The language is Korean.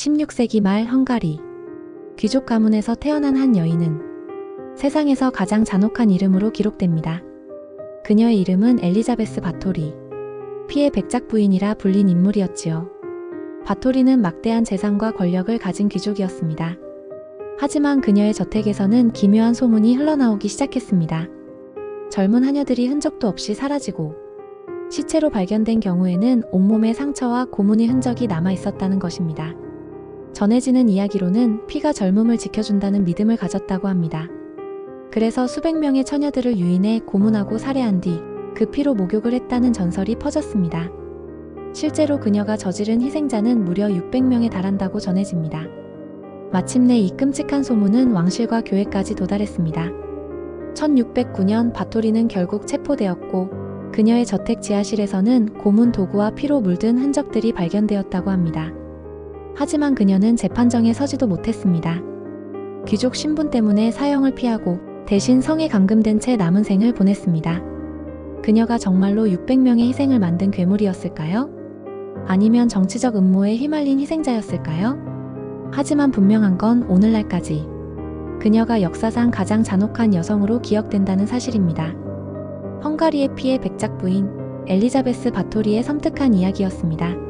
16세기 말 헝가리 귀족 가문에서 태어난 한 여인은 세상에서 가장 잔혹한 이름으로 기록됩니다. 그녀의 이름은 엘리자베스 바토리. 피의 백작 부인이라 불린 인물이었지요. 바토리는 막대한 재산과 권력을 가진 귀족이었습니다. 하지만 그녀의 저택에서는 기묘한 소문이 흘러나오기 시작했습니다. 젊은 하녀들이 흔적도 없이 사라지고 시체로 발견된 경우에는 온몸에 상처와 고문의 흔적이 남아 있었다는 것입니다. 전해지는 이야기로는 피가 젊음을 지켜준다는 믿음을 가졌다고 합니다. 그래서 수백 명의 처녀들을 유인해 고문하고 살해한 뒤 그 피로 목욕을 했다는 전설이 퍼졌습니다. 실제로 그녀가 저지른 희생자는 무려 600명에 달한다고 전해집니다. 마침내 이 끔찍한 소문은 왕실과 교회까지 도달했습니다. 1609년 바토리는 결국 체포되었고 그녀의 저택 지하실에서는 고문 도구와 피로 물든 흔적들이 발견되었다고 합니다. 하지만 그녀는 재판정에 서지도 못했습니다. 귀족 신분 때문에 사형을 피하고 대신 성에 감금된 채 남은 생을 보냈습니다. 그녀가 정말로 600명의 희생을 만든 괴물이었을까요? 아니면 정치적 음모에 휘말린 희생자였을까요? 하지만 분명한 건 오늘날까지 그녀가 역사상 가장 잔혹한 여성으로 기억된다는 사실입니다. 헝가리의 피해 백작 부인 엘리자베스 바토리의 섬뜩한 이야기였습니다.